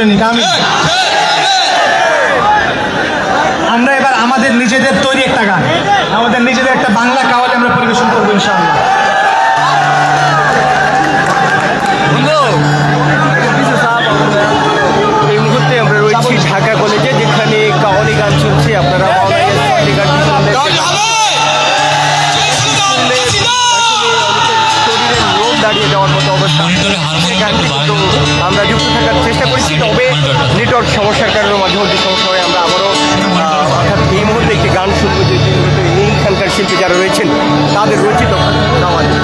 করে নিতে আমি আমরা এবার আমাদের নিজেদের তৈরি একটা গান। আমাদের নিজেদের একটা বাংলা কাওয়ালে আমরা পরিবেশন করব ইনশাআল্লাহ। দাঁড়িয়ে যাওয়ার মতো অবস্থা। একটু কিন্তু আমরা যুক্ত থাকার চেষ্টা করেছি, তবে নেটওয়ার্ক সমস্যার কারণে মাঝে মধ্যে সমস্যা হয় আমরা আবারও অর্থাৎ এই মুহূর্তে একটি গান শুনব, যে এইখানকার শিল্পী যারা রয়েছেন, তাদের রচিত কাওয়ালি